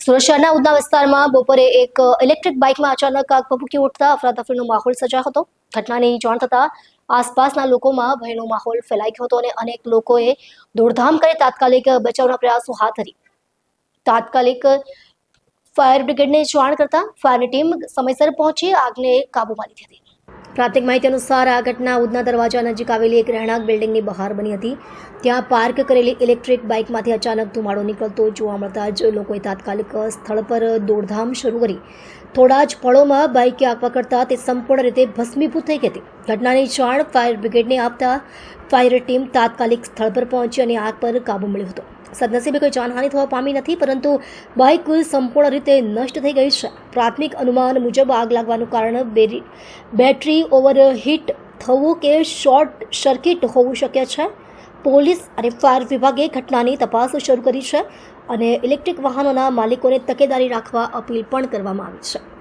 સુરત શહેરના ઉધના વિસ્તારમાં બપોરે એક ઇલેક્ટ્રિક બાઇકમાં અચાનક આગ ભભૂકી ઉઠતા અફરાતફરીનો માહોલ સર્જાયો હતો. ઘટનાની જાણ થતાં આસપાસના લોકોમાં ભયનો માહોલ ફેલાઈ ગયો હતો અને અનેક લોકોએ દોડધામ કરી તાત્કાલિક બચાવના પ્રયાસો હાથ ધરી. તાત્કાલિક ફાયર બ્રિગેડને જાણ કરતા ફાયરની ટીમ સમયસર પહોંચી આગને કાબૂમાં લીધી હતી. પ્રાથમિક માહિતી અનુસાર આ ઘટના ઉધના દરવાજા નજીક આવેલી એક રહેણાંક બિલ્ડિંગની બહાર બની હતી. ત્યાં પાર્ક કરેલી ઇલેક્ટ્રિક બાઇકમાંથી અચાનક ધુમાડો નીકળતો જોવા મળતા જ લોકોએ તાત્કાલિક સ્થળ પર દોડધામ શરૂ કરી. થોડા જ પળોમાં બાઇકે આગ પકડતા તે સંપૂર્ણ રીતે ભસ્મીભૂત થઈ ગઈ હતી. ઘટનાની જાણ ફાયર બ્રિગેડને આપતા ફાયર ટીમ તાત્કાલિક સ્થળ પર પહોંચી અને આગ પર કાબુ મેળવ્યો હતો. સદનસીબે કોઈ જાનહાનિ થવા પામી નથી, પરંતુ બાઇક સંપૂર્ણ રીતે નષ્ટ થઈ ગઈ છે. પ્રાથમિક અનુમાન મુજબ આગ લાગવાનું કારણ બેટરી ઓવરહીટ થવું કે શોર્ટ સર્કિટ હોવું શક્ય છે? પોલીસ અને ફાયર વિભાગે ઘટનાની તપાસ શરૂ કરી છે અને ઇલેક્ટ્રિક વાહનોના માલિકોને તકેદારી રાખવા અપીલ પણ કરવામાં આવી છે.